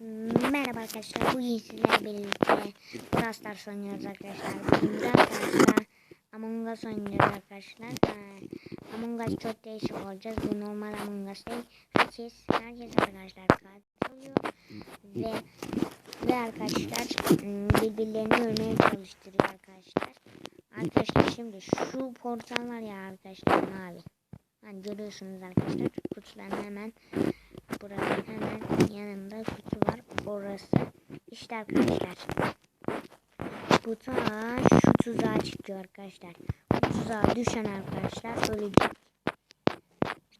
Merhaba arkadaşlar. Bugün sizlerle birlikte Brawl Stars oynuyoruz arkadaşlar. Bugün arkadaşlar Among Us oynuyoruz arkadaşlar. Ee, Among Us çok değişik olacağız. Bu normal Among Us değil. Herkes, herkes arkadaşlar katil. Ve, ve arkadaşlar birbirlerini ölmeye çalıştırıyor arkadaşlar. Arkadaşlar şimdi şu portal var ya arkadaşlar mavi. Yani görüyorsunuz arkadaşlar kutuların hemen Buranın hemen var. Orası. İşte arkadaşlar. Bu taş şu tuzağa çıkıyor arkadaşlar. Bu tuzağa düşen arkadaşlar ölecek.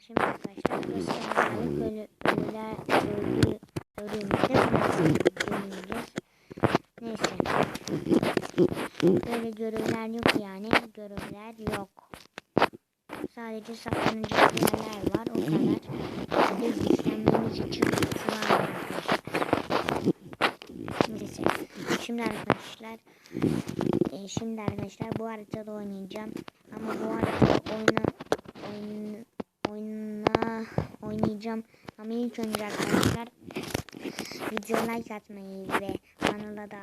Şimdi arkadaşlar burası yanlarlık ölü, ölüler ölü, ölümde görüneceğiz. Neyse. Böyle görevler yok yani. Görevler yok. Sadece saklanacak yerler var. O kadar. Biz güçlenmemiz için var arkadaşlar. Neyse. Şimdi arkadaşlar e, şimdi arkadaşlar bu haritada oynayacağım. Ama bu haritada oyna oyun, oyna oynayacağım. Ama ilk önce arkadaşlar video like atmayı ve kanala da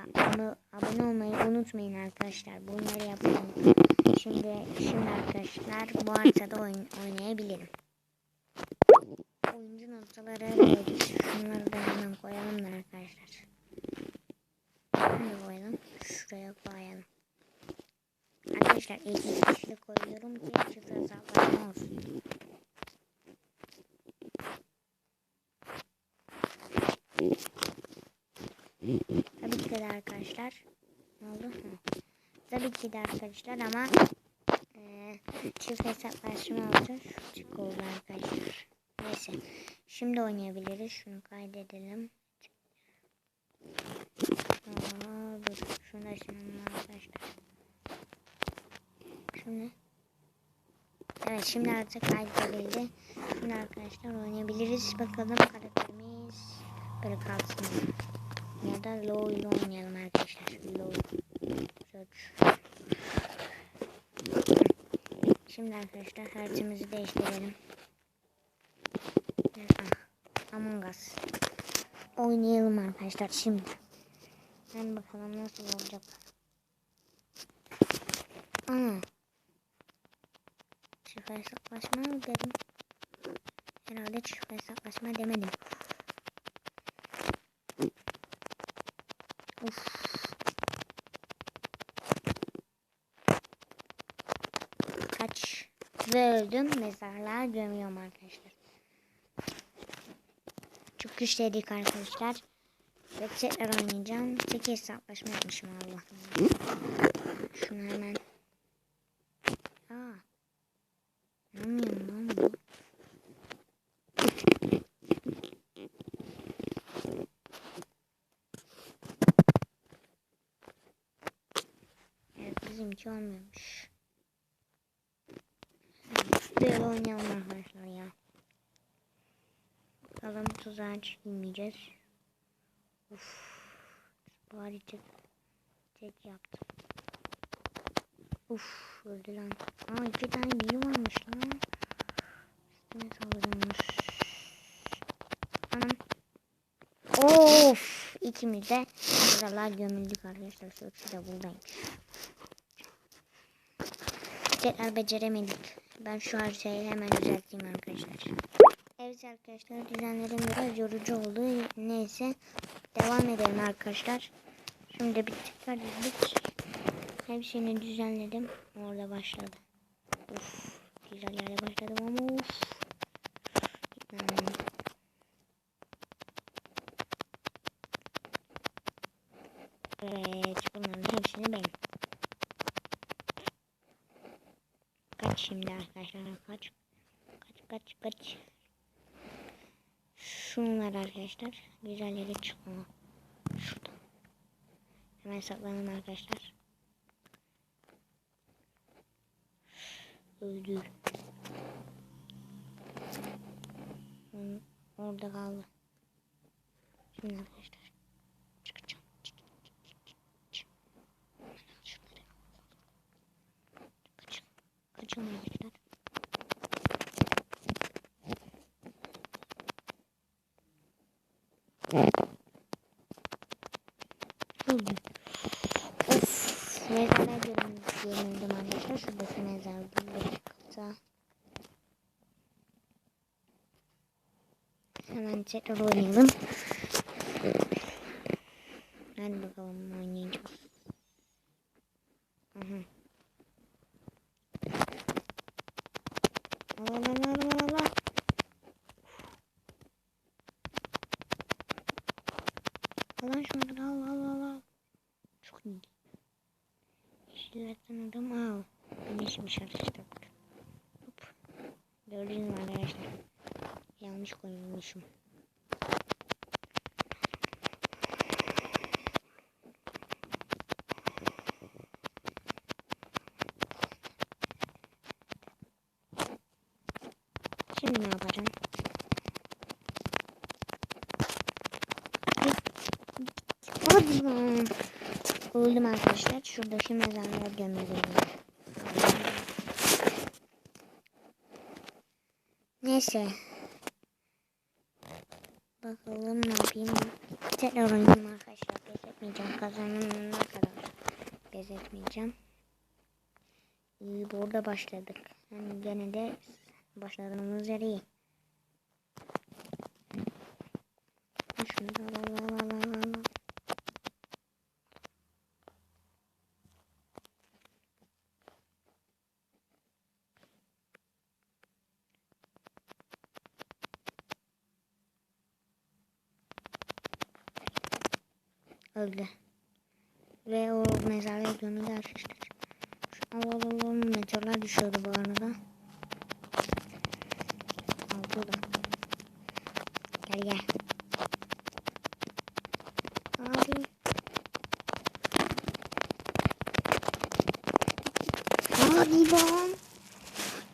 abone, olmayı unutmayın arkadaşlar. Bunları yapmayın. Şimdi şimdi arkadaşlar bu haritada oyun, oynayabilirim. Oyuncu noktaları. Şunları da hemen koyalım da arkadaşlar. Şunu koyalım. Şuraya koyalım. Arkadaşlar iki kişiyle koyuyorum ki çift hesaplaşma olsun. Tabii ki de arkadaşlar. Ne oldu? Hı. Tabii ki de arkadaşlar ama eee çift hesaplaşma olacak. Şu çık oldu arkadaşlar. Neyse. Şimdi oynayabiliriz. Şunu kaydedelim. Aa, dur. Şunu arkadaşlar. Şimdi. Evet şimdi artık kaydedebildi. Şimdi arkadaşlar oynayabiliriz. Bakalım karakterimiz böyle kalsın. Ya da low ile oynayalım arkadaşlar. Low. Search. Şimdi arkadaşlar haritimizi değiştirelim. Ah, Among Us. Oynayalım arkadaşlar şimdi. Ben bakalım nasıl olacak. Ana. Çift hesaplaşma mı dedim? Herhalde çift hesaplaşma demedim. Uf. Kaç. Ve öldüm. Mezarlığa gömüyorum arkadaşlar. Çok güçlüydük arkadaşlar. Tekrar oynayacağım. Tek hesaplaşma yapmışım Allah. Şunu hemen. Aa. Anlamıyorum lan bu. Evet bizimki olmuyormuş. Böyle oynayalım arkadaşlar ya. Bakalım tuzağa çıkmayacağız. Uf. Bari tek, tek yaptım. Uf öldü lan. Aa iki tane biri varmış lan. Üstüne saldırmış. Anam. Of. İkimiz de buralar gömüldük arkadaşlar. Sökçü de buradaymış. Tekrar beceremedik. Ben şu haritayı hemen düzelteyim arkadaşlar. Evet arkadaşlar düzenlerim biraz yorucu oldu. Neyse devam edelim arkadaşlar. Şimdi bir tekrar izledik. Hepsini düzenledim. Orada başladı. Uf, güzel yere başladım ama uf. Hmm. Evet bunların hepsini benim. Kaç şimdi arkadaşlar kaç. Kaç kaç kaç. Şunlar arkadaşlar. Güzel yere çıkma. Şurada. Hemen saklanın arkadaşlar. Öldü. Or- Orada kaldı. Şimdi arkadaşlar. Of. Mezara görünüp yenildim arkadaşlar. Şuradaki mezar burada çıkılsa. Hemen tekrar oynayalım. Şunları al al al al. Çok iyi. Yeşillerden adam al. Güneşmiş arkadaşlar. Hop. Gördünüz arkadaşlar? Yanlış koymuşum. Şimdi ne yapacağım? Hadi lan. Öldüm arkadaşlar. Şuradaki mezarlara gömüyorum. Neyse. Bakalım ne yapayım. Tekrar oynayayım arkadaşlar. Pes etmeyeceğim. Kazanana kadar. Pes etmeyeceğim. İyi burada başladık. Yani gene de başladığımız yer iyi. Şunu da al al al al al al. Öldü. Ve o mezarlığa gömüldü arkadaşlar. Şu al al al al mezarlar düşüyordu bu arada. Al burada. Gel gel. Abi. Hadi lan.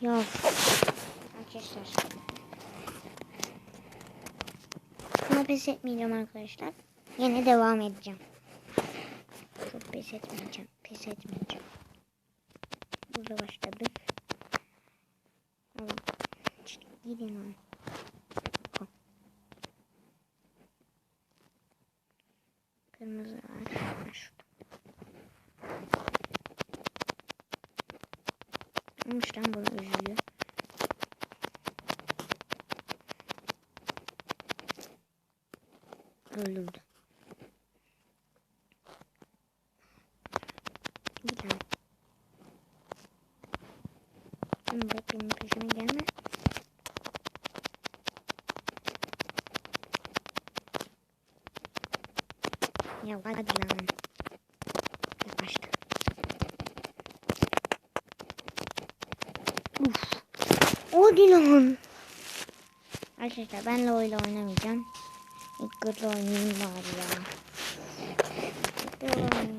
Ya. Arkadaşlar. Buna pes etmeyeceğim arkadaşlar. Yine devam edeceğim. Çok pes etmeyeceğim. Pes etmeyeceğim. Burada başladık. Çık, Gidin. Hop. Kırmızı var. Şurada. Olmuş bunu üzülüyor. Öldürdü. Bir tane. Şimdi bak benim peşime gelme. Ya hadi lan. Yaklaştı. Uf. Hadi lan. Arkadaşlar, benle öyle oynamayacağım. İlk gırla oynayayım bari ya. Gırla oynayayım.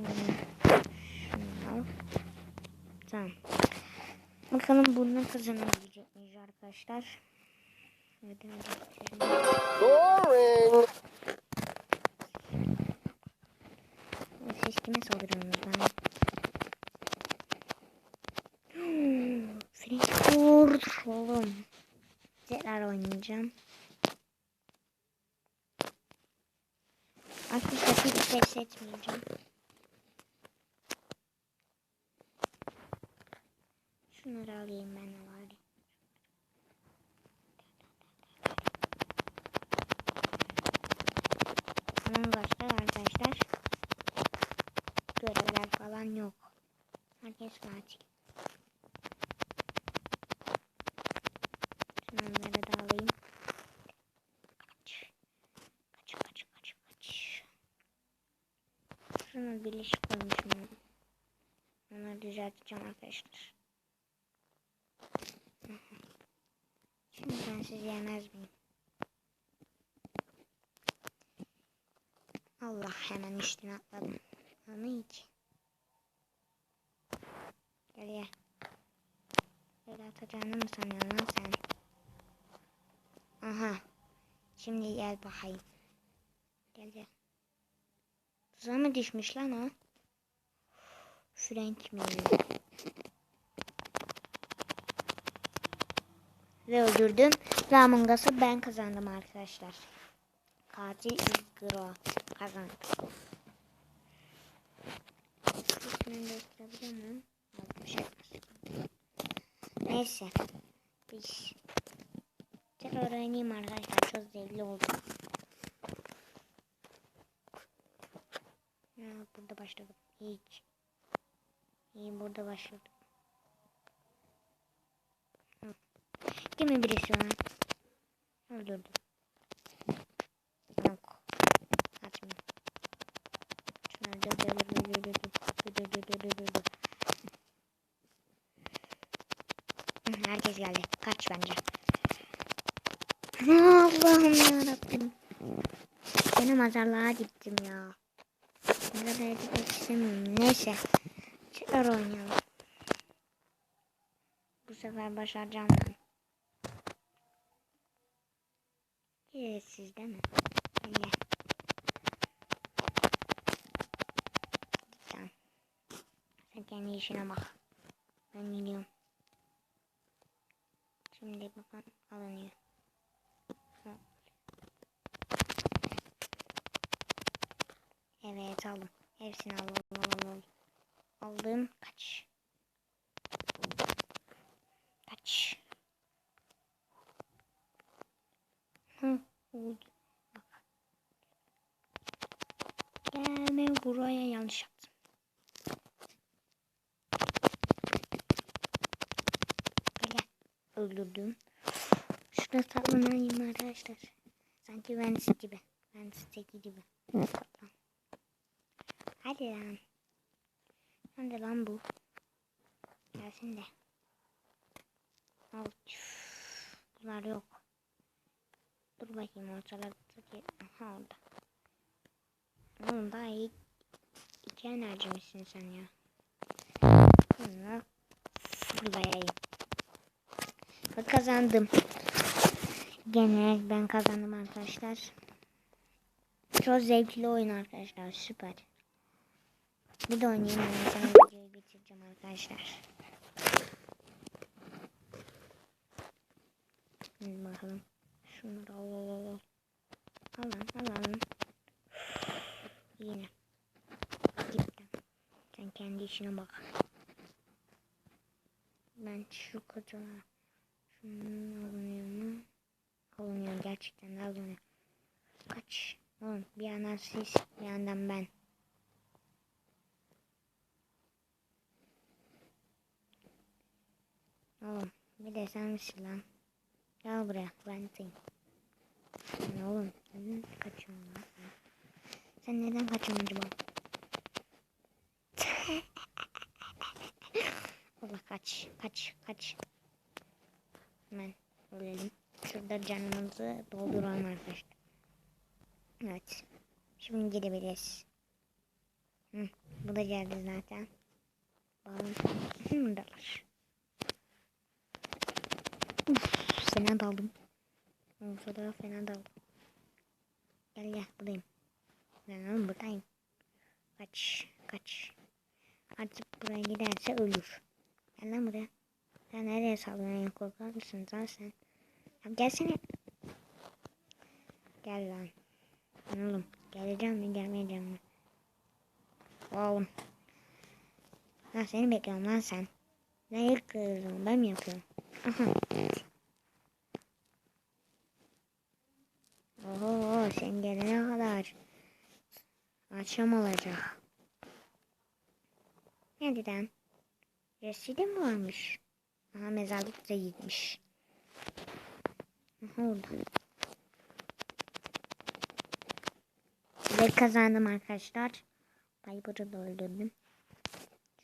Bakalım bundan kazanabilecek miyiz arkadaşlar? Hadi hadi. Boring. Siz kime saldırıyorsunuz lan? Ford oğlum. Tekrar oynayacağım. Arkadaşlar hiç ses Şunları alayım ben de bari. Tamam başlar arkadaşlar. Görevler falan yok. Herkes katil. Şunları da alayım. Kaç. Kaç kaç kaç kaç. Şunu birleşik koymuşum. Onları düzelteceğim arkadaşlar. Sizi yemez miyim? Allah hemen üstüne atladım. Ama hiç. Gel gel. Böyle atacağını mı sanıyorsun lan sen? Aha. Şimdi gel bakayım. Gel gel. Tuzağa mı düşmüş lan o? Frank mi? Ve öldürdüm. Ve Among Us'ı ben kazandım arkadaşlar. Katil Izgro kazandı. İsmini değiştirebilir miyim? Şey. Neyse. Biz Tekrar oynayayım arkadaşlar. Çok zevkli oldu. Ya, burada başladım. Hiç. İyi burada başladım. Hı. Kimi birisi ona? Öldürdüm. Yok. Açmadım. Şunları dur dur dur dur dur dur dur dur dur dur Herkes geldi. Kaç bence. Allah'ım yarabbim. Benim azarlığa gittim ya. Burada gitmek istemiyorum. Neyse. Tekrar oynayalım. Bu sefer başaracağım. Evet siz değil mi? Gel. Sen. Sen kendi işine bak. Ben gidiyorum. Şimdi bakalım alınıyor. Evet aldım. Hepsini aldım, aldım. Aldım. Kaç. Kaç. Hı, oldu. Gelme buraya yanlış yaptım. Gel. Öldürdüm. Şurada saklanayım arkadaşlar. Sanki Vance gibi. Vance'deki gibi. Saklan. Hadi lan. Hadi lan bu. Gelsin de. Bunlar yok. Dur bakayım ortalardaki. Aha orada. Oğlum daha iyi. İki enerji misin sen ya? Bunu fırlayayım. Ve kazandım. Gene ben kazandım arkadaşlar. Çok zevkli oyun arkadaşlar. Süper. Bir de oynayayım. sonra videoyu bitireceğim arkadaşlar. Şimdi bakalım. Şunları al al al al. Al lan al al. Yine. Cidden. Sen kendi işine bak. Ben şu kutuya şunun alınıyor mu? Alınıyor gerçekten de alınıyor. Kaç. Oğlum bir yandan siz bir yandan ben. Oğlum bir de sen misin lan? Gel buraya ben seni. Sen oğlum neden kaçıyorsun lan? Sen neden kaçıyorsun acaba? Allah kaç kaç kaç. Hemen ölelim. Şurada canımızı dolduralım arkadaşlar. Evet. Şimdi gidebiliriz. Hı, bu da geldi zaten. Bakalım. Buradalar. Uf, fena daldım. Ortada fena daldım. Gel gel buradayım. Ben oğlum buradayım. Kaç kaç. Artık buraya giderse ölür. Gel lan buraya. Sen nereye sallıyorsun korkar mısın lan sen? Ya gelsene. Gel lan. Lan oğlum geleceğim mi gelmeyeceğim mi? Oğlum. Ha seni bekliyorum lan sen. Ne ilk kırdım ben mi yapıyorum? Aha. Oho sen gelene kadar akşam olacak. Nereden? Reside mi varmış? Aha mezarlık da gitmiş. Aha orada. Ve kazandım arkadaşlar. Piper'ı da öldürdüm.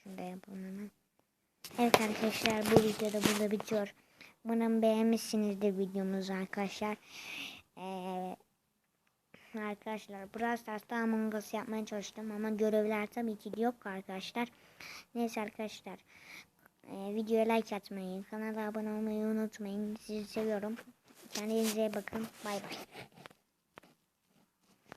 Şunu da yapalım hemen. Evet arkadaşlar bu videoda burada bitiyor. Umarım beğenmişsinizdir videomuzu arkadaşlar. Ee, arkadaşlar Brawl Stars'ta Among Us yapmaya çalıştım ama görevler tabii ki yok arkadaşlar. Neyse arkadaşlar. Ee, videoya like atmayı, kanala abone olmayı unutmayın. Sizi seviyorum. Kendinize bakın. Bay bay.